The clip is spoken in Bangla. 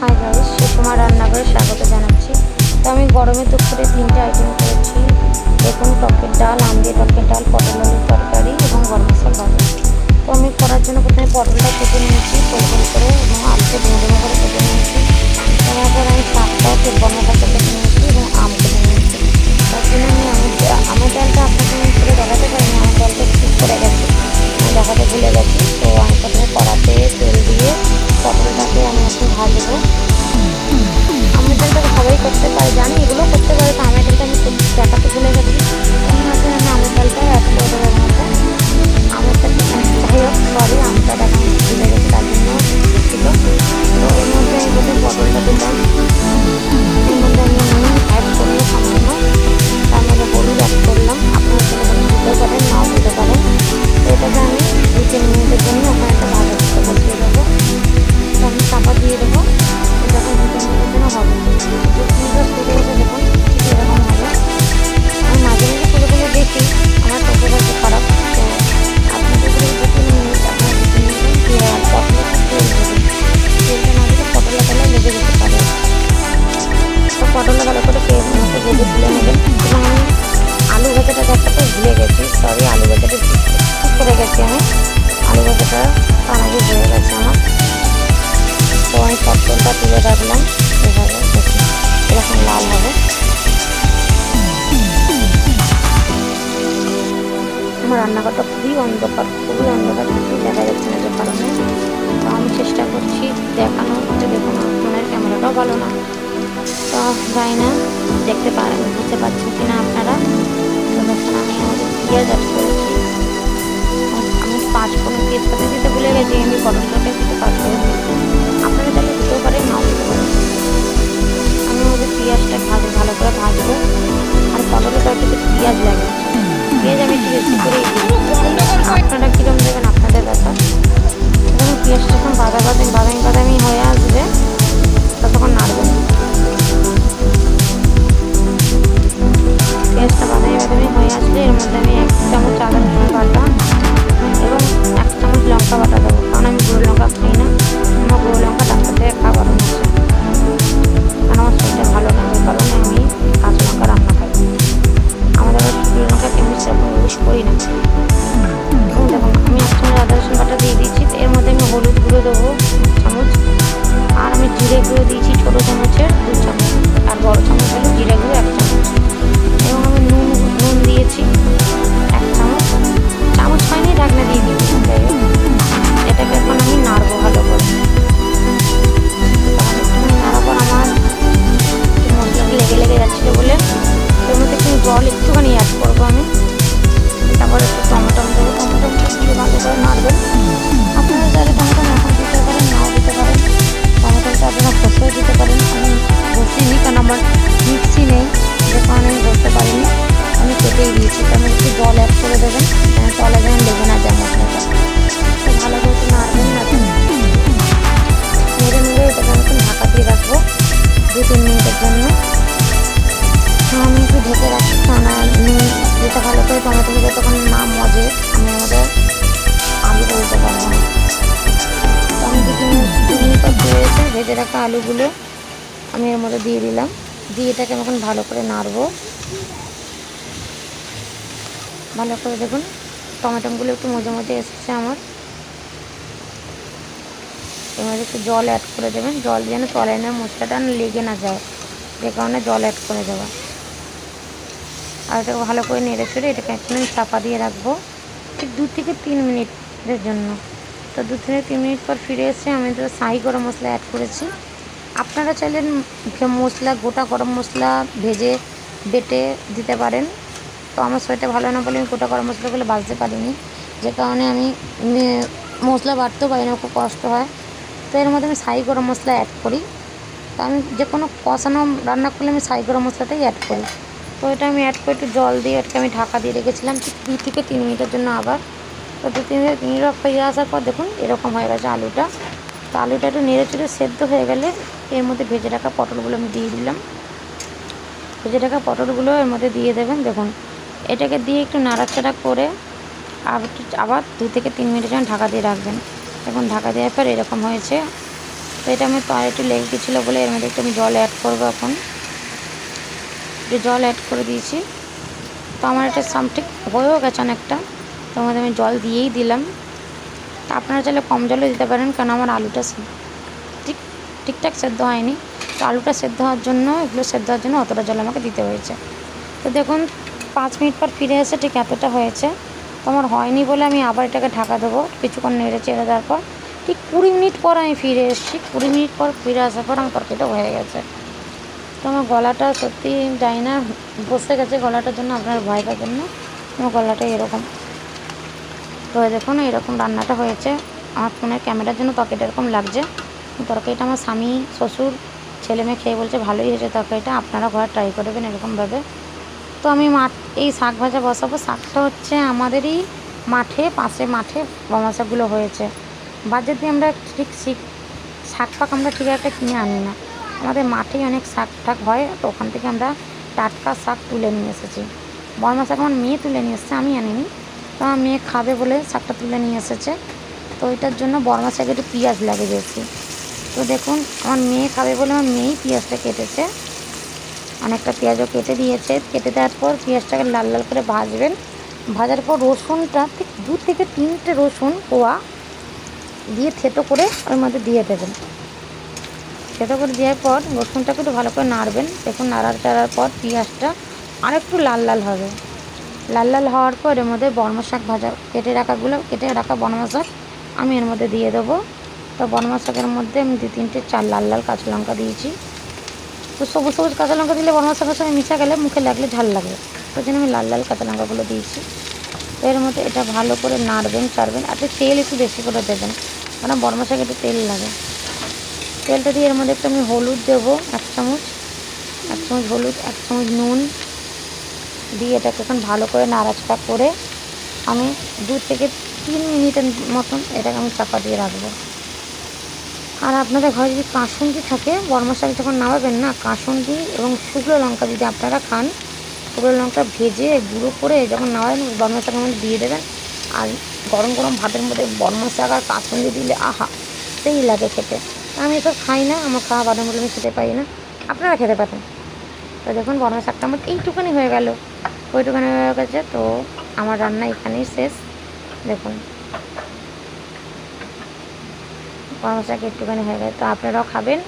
হাই গাইস সুকুমার রান্নাঘরে স্বাগত জানাচ্ছি। তো আমি গরমে দুপুরে তিনটে আইটেম করেছি। দেখুন টকের ডাল, আম দিয়ে টকের ডাল, পটল তরকারি এবং গরম মশলা তো আমি করার জন্য প্রথমে পটলটা কেটে নিয়েছি গোল করে এবং আলুকে ডুমো পটলটা তুলে রাখলাম। এভাবে দেখুন, এরকম লাল হবে। আমার রান্নাঘরটা খুবই অন্ধকার খুবই অন্ধকার কিছুই দেখা যাচ্ছে না যে কারণে। তো আমি চেষ্টা করছি দেখানোর যে দেখুন আমার ফোনের ক্যামেরাটাও ভালো না। তো যাই না, দেখতে পারেন, বুঝতে পারছেন কি না আপনারা? তো দেখুন, আমি আমাদের পেঁয়াজ অ্যাড করেছি আমি পাঁচ ফোড়ন তেজপাতা দিতে রাখা আলুগুলো আমি এর মধ্যে দিয়ে দিলাম। দিয়ে এটাকে আমি এখন ভালো করে নাড়বো। ভালো করে দেখুন, টমেটোগুলো একটু মজে মজে এসেছে আমার। মধ্যে একটু জল অ্যাড করে দেবেন। জল যেন তলায় না, মশলাটা লেগে না যায়। যে কারণে জল অ্যাড করে দেওয়া। আর এটাকে ভালো করে নেড়ে চড়ে এটাকে এখন আমি চাপা দিয়ে রাখব। ঠিক দু থেকে তিন মিনিটের জন্য। তো দু থেকে তিন মিনিট পর ফিরে এসে আমি তো শাহি গরম মশলা অ্যাড করেছি। আপনারা চাইলে উম মশলা, গোটা গরম মশলা ভেজে, বেটে দিতে পারেন। তো আমার শরীরটা ভালো না বলে আমি গোটা গরম মশলাগুলো বাজতে পারিনি। যে কারণে আমি মশলা বাটতেও পারি না, খুব কষ্ট হয়। তো এর মধ্যে আমি শাহি গরম মশলা অ্যাড করি। তো আমি যে কোনো কষানো রান্না করলে আমি শাহি গরম মশলাটাই অ্যাড করি। তো এটা আমি অ্যাড করে একটু জল দিয়ে এটাকে আমি ঢাকা দিয়ে রেখেছিলাম ঠিক দু থেকে তিন মিনিটের জন্য আবার। তো দু তিন মিনিট মিনিট হয়ে আসার পর দেখুন এরকম হয়ে গেছে আলুটা। তো আলুটা একটু নেড়ে চেড়ে সেদ্ধ হয়ে গেলে এর মধ্যে ভেজে রাখা পটলগুলো আমি দিয়ে দিলাম। ভেজে রাখা পটলগুলো এর মধ্যে দিয়ে দেবেন, দেখুন। এটাকে দিয়ে একটু নাড়াচাড়া করে আবার আবার দু থেকে তিন মিনিটের জন্য ঢাকা দিয়ে রাখবেন। এখন ঢাকা দেওয়ার পর এরকম হয়েছে। তো এটা আমি তো একটু লেগে গেছিল বলে এর মধ্যে একটু আমি জল অ্যাড করব এখন। একটু জল অ্যাড করে দিয়েছি। তো আমার এটা সাম, ঠিক হয়েও গেছে অনেকটা। তো মধ্যে আমি জল দিয়েই দিলাম। তা আপনারা চাইলে কম জলও দিতে পারেন কারণ আমার আলুটা ঠিক, ঠিকঠাক সেদ্ধ হয়নি। তো আলুটা সেদ্ধ হওয়ার জন্য, এগুলো সেদ্ধ হওয়ার জন্য অতটা জল আমাকে দিতে হয়েছে। তো দেখুন, পাঁচ মিনিট পর ফিরে এসে ঠিক এতটা হয়েছে। তো আমার হয়নি বলে আমি আবার এটাকে ঢাকা দেবো, কিছুক্ষণ নেড়ে চেড়ে দেওয়ার পর। ঠিক কুড়ি মিনিট পর আমি ফিরে এসেছি। কুড়ি মিনিট পর ফিরে আসার পর আমার তরকারিটা হয়ে গেছে। তো আমার গলাটা সত্যি জানি না, বসে গেছে গলাটার জন্য আপনার ভয় ভয়টার জন্য আমার গলাটা এরকম। তো দেখুন, এরকম রান্নাটা হয়েছে। আমার ফোনের ক্যামেরার জন্য তরকারিটা এরকম লাগছে। তরকারিটা আমার স্বামী, শ্বশুর, ছেলে মেয়ে খেয়ে বলছে ভালোই হয়েছে তরকারিটা। আপনারা ঘরে ট্রাই করবেন এরকমভাবে। তো আমি মাঠ, এই শাক ভাজা বসাবো। শাকটা হচ্ছে আমাদেরই মাঠে, পাশে মাঠে গমা শাকগুলো হয়েছে। বাজার দিয়ে আমরা ঠিক শিখ শাক পাক আমরা ঠিক একটা কিনে আনি না। আমাদের মাঠেই অনেক শাক ঠাক হয়, তো ওখান থেকে আমরা টাটকা শাক তুলে নিয়ে এসেছি। বর্মা শাক আমার মেয়ে তুলে নিয়ে এসেছে, আমি আনিনি। তো মেয়ে খাবে বলে শাকটা তুলে নিয়ে এসেছে। তো ওইটার জন্য বর্মা শাকে একটু পেঁয়াজ লাগে বেশি তো দেখুন, আমার মেয়ে খাবে বলে আমার মেয়েই পেঁয়াজটা কেটেছে। অনেকটা পেঁয়াজও কেটে দিয়েছে। কেটে দেওয়ার পর পেঁয়াজটাকে লাল লাল করে ভাজবেন। ভাজার পর রসুনটা ঠিক দু থেকে তিনটে রসুন কোয়া দিয়ে থেতো করে ওর মধ্যে দিয়ে দেবেন। থেতো করে দেওয়ার পর রসুনটাকে একটু ভালো করে নাড়বেন। দেখুন নাড়ার চাড়ার পর পেঁয়াজটা আর একটু লাল লাল হবে। লাল লাল হওয়ার পর এর মধ্যে বর্মা শাক ভাজা কেটে রাখাগুলো কেটে রাখা বর্মা শাক আমি এর মধ্যে দিয়ে দেবো। তো বর্মা শাকের মধ্যে আমি দু তিনটে চার লাল লাল কাঁচা লঙ্কা দিয়েছি। তো সবুজ সবুজ কাঁচা লঙ্কা দিলে বর্মা শাকের সঙ্গে মিশে গেলে মুখে লাগলে ঝাল লাগে। ওই জন্য আমি লাল লাল কাঁচা লঙ্কাগুলো দিয়েছি। তো এর মধ্যে এটা ভালো করে নাড়বেন, চাড়বেন। আর তেল একটু বেশি করে দেবেন কারণ বর্মা শাকে একটু তেল লাগে। তেলটা দিয়ে এর মধ্যে একটু আমি হলুদ দেবো, এক চামচ। এক চামচ হলুদ, এক চামচ নুন। দিয়ে এটাকে এখন ভালো করে নাড়াচাড়া করে আমি দু থেকে তিন মিনিটের মতন এটাকে আমি চাপা দিয়ে রাখব। আর আপনাদের ঘরে যদি কাসুন্দি থাকে বর্মা শাক যখন নামাবেন না কাসুন্দি এবং শুকনো লঙ্কা যদি আপনারা খান, শুকনো লঙ্কা ভেজে গুঁড়ো করে যখন নামাবেন বর্মা শাকের মধ্যে দিয়ে দেবেন। আর গরম গরম ভাতের মধ্যে বর্মা শাক আর কাসুন্দি দিলে আহা, সেই লাগে খেতে। আমি এসব খাই না, আমার খাওয়া বাদাম বলে আমি খেতে পারি না। আপনারা খেতে পারেন। তো দেখুন বর্মা শাকটা আমার এইটুকুনি হয়ে গেল। ওইটুখানি হয়ে গেছে, তো আমার রান্না এখানেই শেষ। দেখুন। বর্মা শাক একটুখানি হয়ে গেছে, তো আপনারাও খাবেন।